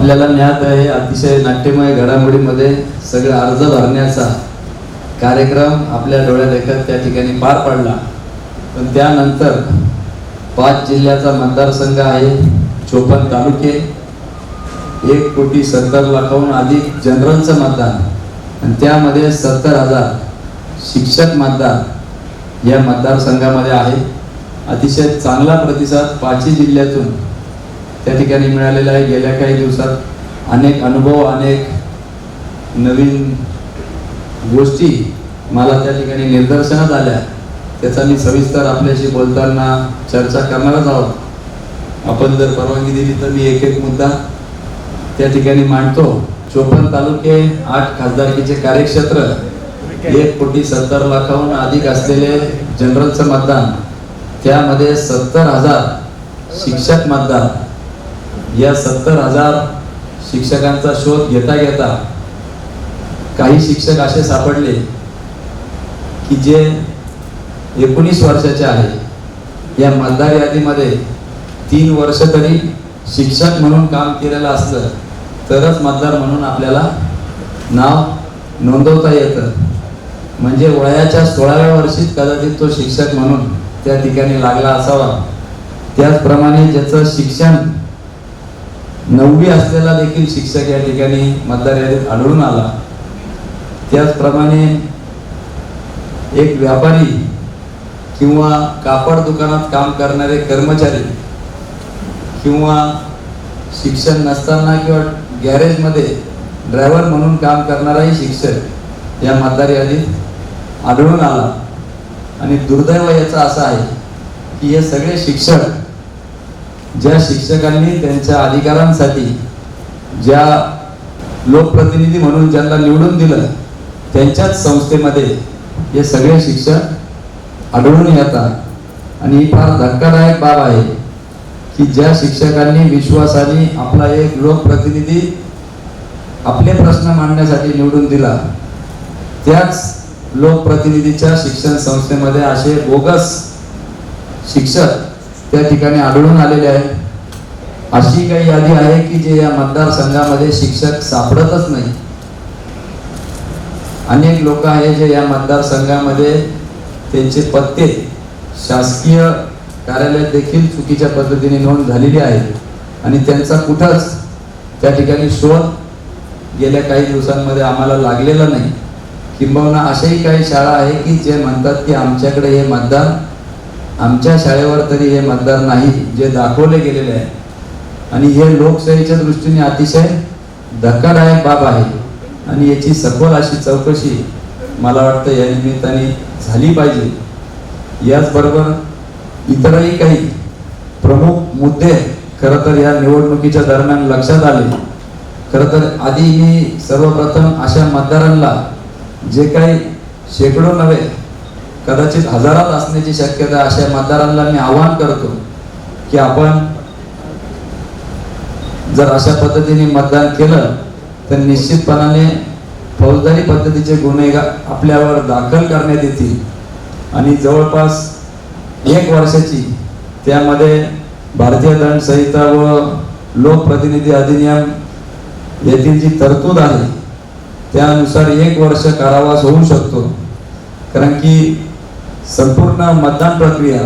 आपल्याला ज्ञात आहे अतिशय नाट्यमय घडामोडीमध्ये सगळं अर्ज भरण्याचा कार्यक्रम आपल्या डोळ्यात देखत त्या ठिकाणी पार पडला. पण त्यानंतर पाच जिल्ह्याचा मतदारसंघ आहे चोपन्न तालुके. एक कोटी सत्तर लाखाहून अधिक जनरलचं मतदान. आणि त्यामध्ये सत्तर हजार शिक्षक मतदार या मतदारसंघामध्ये आहे. अतिशय चांगला प्रतिसाद पाचही जिल्ह्यातून त्या ठिकाणी मिळालेला आहे. गेल्या काही दिवसात अनेक अनुभव अनेक नवीन गोष्टी मला त्या ठिकाणी निदर्शनात आल्या. त्याचा मी सविस्तर आपल्याशी बोलताना चर्चा करणारच आहोत. आपण जर परवानगी दिली तर मी एक एक मुद्दा त्या ठिकाणी मांडतो. चोपन्न तालुके आठ खासदारकीचे कार्यक्षेत्र एक कोटी सत्तर लाखाहून अधिक असलेले जनरलचं मतदान त्यामध्ये सत्तर हजार शिक्षक मतदार या सत्तर हजार शिक्षकांचा शोध घेता घेता काही शिक्षक असे सापडले की जे एकोणीस वर्षाचे आहे. या मतदार यादीमध्ये तीन वर्ष तरी शिक्षक म्हणून काम केलेलं असलं तरच मतदार म्हणून आपल्याला नाव नोंदवता येतं. म्हणजे वयाच्या सोळाव्या वर्षीच कदाचित तो शिक्षक म्हणून त्या ठिकाणी लागला असावा. त्याचप्रमाणे ज्याचं शिक्षण नववी असलेला देखील शिक्षक या ठिकाणी मतदार यादीत आढळून आला. त्याचप्रमाणे एक व्यापारी किंवा कापड दुकानात काम करणारे कर्मचारी किंवा शिक्षण नसताना किंवा गॅरेजमध्ये ड्रायव्हर म्हणून काम करणाराही शिक्षक या मतदार यादीत आढळून आला. आणि दुर्दैव याचं असं आहे की हे सगळे शिक्षक ज्या शिक्षकांनी त्यांच्या अधिकारांसाठी ज्या लोकप्रतिनिधी म्हणून ज्यांना निवडून दिलं त्यांच्याच संस्थेमध्ये हे सगळे शिक्षक आढळून येतात. आणि ही फार धक्कादायक बाब आहे की ज्या शिक्षकांनी विश्वासाने आपला एक लोकप्रतिनिधी आपले प्रश्न मांडण्यासाठी निवडून दिला त्याच लोकप्रतिनिधीच्या शिक्षण संस्थेमध्ये असे बोगस शिक्षक त्या ठिकाणी आढळून आलेले आहे. अशी काही यादी आहे की जे या मतदारसंघामध्ये शिक्षक सापडतच नाही. अनेक लोक आहे जे या मतदारसंघामध्ये त्यांचे पत्ते शासकीय कार्यालयात देखील चुकीच्या पद्धतीने नोंद झालेली आहे आणि त्यांचा कुठंच त्या ठिकाणी शोध गेल्या काही दिवसांमध्ये आम्हाला लागलेला नाही. किंबहुना अशाही काही शाळा आहे की जे म्हणतात की आमच्याकडे हे मतदार आमच्या शाळेवर तरी हे मतदार नाही जे दाखवले गेलेले आहे. आणि हे लोकशाहीच्या दृष्टीने अतिशय धक्कादायक बाब आहे. आणि याची सखोल अशी चौकशी मला वाटतं या निमित्ताने झाली पाहिजे. याचबरोबर इतरही काही प्रमुख मुद्दे खरं तर या निवडणुकीच्या दरम्यान लक्षात आले. खरं तर आधी मी सर्वप्रथम अशा मतदारांना जे काही शेकडो नव्हे कदाचित हजारात असण्याची शक्यता अशा मतदारांना मी आवाहन करतो की आपण जर अशा पद्धतीने मतदान केलं तर निश्चितपणाने फौजदारी पद्धतीचे गुन्हे आपल्यावर दाखल करण्यात येतील. आणि जवळपास एक वर्षाची त्यामध्ये भारतीय दंड संहिता व लोकप्रतिनिधी अधिनियम येथील जी तरतूद आहे त्यानुसार एक वर्ष कारावास होऊ शकतो. कारण की संपूर्ण मतदान प्रक्रिया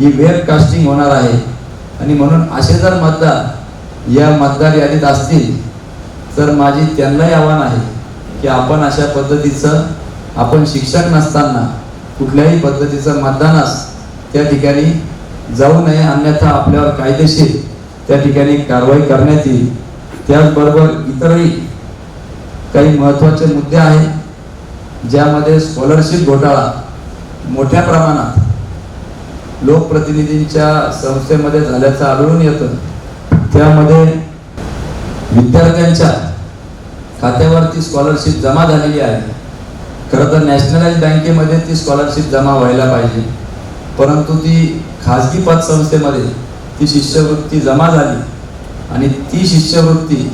ही वेब कास्टिंग होणार आहे. आणि म्हणून असे जर मतदार या मतदार यादीत असतील तर माझी त्यांनाही आव्हान आहे की आपण अशा पद्धतीचं आपण शिक्षक नसताना कुठल्याही पद्धतीचं मतदानास त्या ठिकाणी जाऊ नये अन्यथा आपल्यावर कायदेशीर त्या ठिकाणी कारवाई करण्यात येईल. त्याचबरोबर इतरही काही महत्त्वाचे मुद्दे आहेत ज्यामध्ये स्कॉलरशिप घोटाळा मोठ्या प्रमाणात लोकप्रतिनिधींच्या संस्थेमध्ये झाल्याचं आढळून येतं. त्यामध्ये विद्यार्थ्यांच्या खात्यावर ती स्कॉलरशिप जमा झालेली आहे. खरं तर नॅशनलाइज बँकेमध्ये ती स्कॉलरशिप जमा व्हायला पाहिजे. परंतु ती खाजगी पतसंस्थेमध्ये ती शिष्यवृत्ती जमा झाली आणि ती शिष्यवृत्ती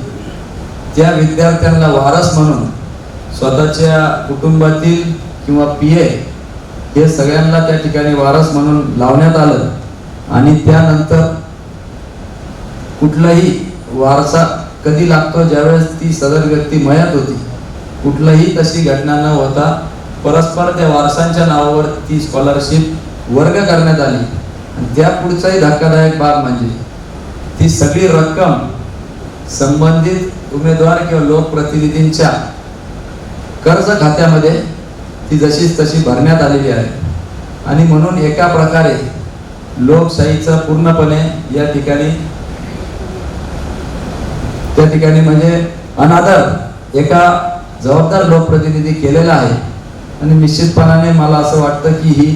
त्या विद्यार्थ्यांना वारस म्हणून स्वतःच्या कुटुंबातील किंवा पी ए हे सगळ्यांना त्या ठिकाणी वारस म्हणून लावण्यात आलं. आणि त्यानंतर कुठलाही वारसा कधी लागतो ज्यावेळेस ती सदर व्यक्ती मयत होती कुठलाही तशी घटना न होता परस्पर त्या वारसांच्या नावावर ती स्कॉलरशिप वर्ग करण्यात आली. आणि त्या पुढचाही धक्कादायक बाब म्हणजे ती सगळी रक्कम संबंधित उमेदवार किंवा लोकप्रतिनिधींच्या कर्ज खात्यामध्ये ती जशीच तशी भरण्यात आलेली आहे. आणि म्हणून एका प्रकारे लोकशाहीचा पूर्णपणे या ठिकाणी त्या ठिकाणी म्हणजे अनादर एका जबाबदार लोकप्रतिनिधी केलेला आहे. आणि निश्चितपणाने मला असं वाटतं की ही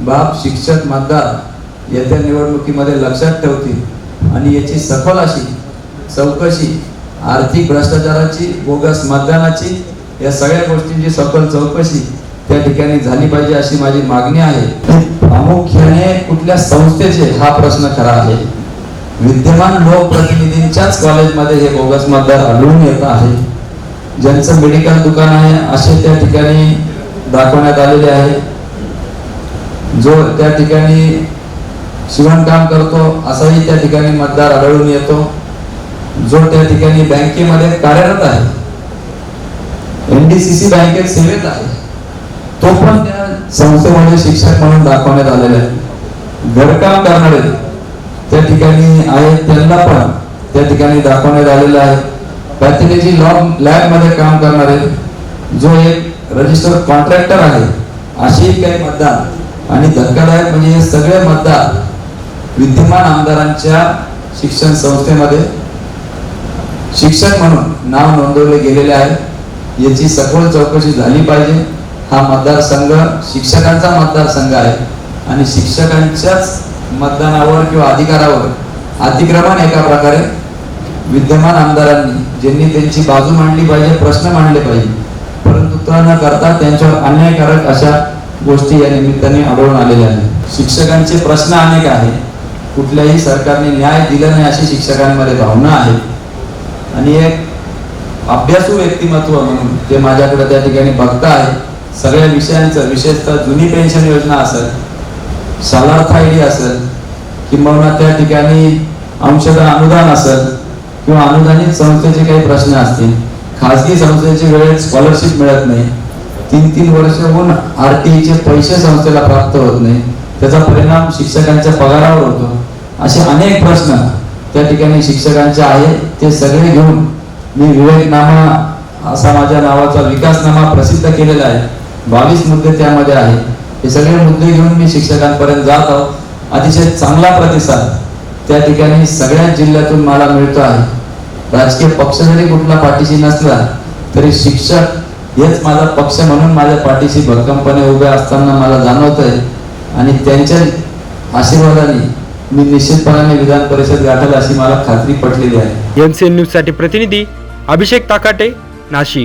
बाब शिक्षक मतदार येत्या निवडणुकीमध्ये लक्षात ठेवतील. आणि याची सखोल अशी चौकशी आर्थिक भ्रष्टाचाराची बोगस मतदानाची या सगळ्या गोष्टींची सखोल चौकशी त्या ठिकाणी झाली पाहिजे अशी माझी मागणी आहे. प्रामुख्याने कुठल्या संस्थेचे हा प्रश्न खरा आहे. विद्यमान लोकप्रतिनिधींच्याच कॉलेजमध्ये हे बोगस मतदार आढळून येत आहे. ज्यांचं मेडिकल दुकान आहे असे त्या ठिकाणी दाखवण्यात आलेले आहे. जो त्या ठिकाणी शिवणकाम करतो असाही त्या ठिकाणी मतदार आढळून येतो. जो त्या ठिकाणी बँकेमध्ये कार्यरत आहे. एनडीसीसी बँकेत सेवेत आहे. तो पण त्या संस्थेमध्ये शिक्षक म्हणून दाखवण्यात आलेला आहे घरकाम करणारे त्या ठिकाणी आहेत त्यांना पण त्या ठिकाणी दाखवण्यात आलेलं आहे. पॅथॉलॉजी लॉब लॅबमध्ये काम करणारे जो एक रजिस्टर कॉन्ट्रॅक्टर आहे अशी काही मतदार आणि धक्कादायक म्हणजे हे सगळे मतदार विद्यमान आमदारांच्या शिक्षण संस्थेमध्ये शिक्षक म्हणून नाव नोंदवले गेलेले आहे. याची सखोल चौकशी झाली पाहिजे. हा मतदारसंघ शिक्षकांचा मतदारसंघ आहे. आणि शिक्षकांच्याच मतदानावर किंवा अधिकारावर अतिक्रमण एका प्रकारे विद्यमान आमदारांनी ज्यांनी त्यांची बाजू मांडली पाहिजे प्रश्न मांडले पाहिजे. परंतु त न करता त्यांच्यावर अन्यायकारक अशा गोष्टी या निमित्ताने आढळून आलेल्या आहेत. शिक्षकांचे प्रश्न अनेक आहेत. कुठल्याही सरकारने न्याय दिला नाही अशी शिक्षकांमध्ये भावना आहे आणि एक अभ्यासू व्यक्तिमत्व म्हणून ते माझ्याकडे त्या ठिकाणी बघता आहे सगळ्या विषयांचं विशेषतः जुनी पेन्शन योजना असेल शालार्थ आयडी असेल किंबहुना त्या ठिकाणी अंशतः अनुदान असेल किंवा अनुदानित संस्थेचे काही प्रश्न असतील खासगी संस्थेचे वेळेत स्कॉलरशिप मिळत नाही तीन तीन वर्ष होऊन आर आरटीईचे पैसे संस्थेला प्राप्त होत नाही त्याचा परिणाम शिक्षकांच्या पगारावर होतो. असे अनेक प्रश्न त्या ठिकाणी शिक्षकांचे आहेत ते सगळे घेऊन मी विवेकनामा असा माझ्या नावाचा विकासनामा प्रसिद्ध केलेला आहे. बावीस मुद्दे त्यामध्ये आहे हे सगळे मुद्दे घेऊन मी शिक्षकांपर्यंत जात आहोत. अतिशय चांगला प्रतिसाद त्या ठिकाणी सगळ्या जिल्ह्यातून मला मिळतो आहे. राजकीय पक्ष जरी कुठला पाठीशी नसला तरी शिक्षक हेच माझा पक्ष म्हणून माझ्या पाठीशी भक्कमपणे उभे असताना मला जाणवत आहे आणि त्यांच्या आशीर्वादाने मी निश्चितपणाने विधान परिषद गाठल अशी मला खात्री पटलेली आहे. एन सी एन न्यूजसाठी प्रतिनिधी अभिषेक ताकाटे नाशिक.